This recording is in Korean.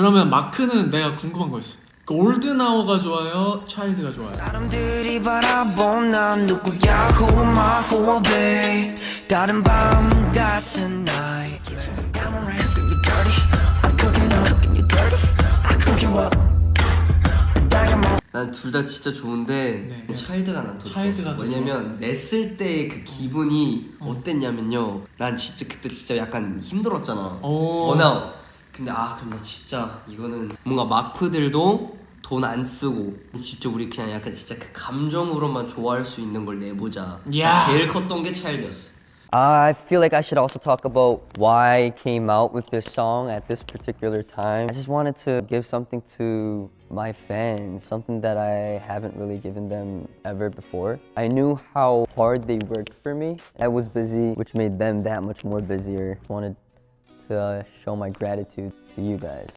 그러면 마크는 내가 궁금한 거 있어. 올드나우가 좋아요? 차일드가 좋아요? 사람들이 바라본 난 누구야 Who am I, who are they 다른 밤 같은 night cooking you dirty I'm cooking up, cooking you dirty I cook you up 난 둘 다 진짜 좋은데 네. 차일드가 난 더 차일드가 좋았어. 더 왜냐면 냈을 때의 그 기분이 어 땠냐면요. 난 진짜 그때 진짜 약간 힘들었잖아. 오. 번아웃. 근데 아 근데 진짜 이거는 뭔가 마크들도 돈 안 쓰고 진짜 우리 그냥 약간 진짜 그 감정으로만 좋아할 수 있는 걸 내보자. 야. 제일 컸던 게 차일드였어. I feel like I should also talk about why I came out with this song at this particular time. I just wanted to give something to my fans, something that I haven't really given them ever before. I knew how hard they worked for me. I was busy, which made them that much more busier. Wanted to uh, show my gratitude to you guys.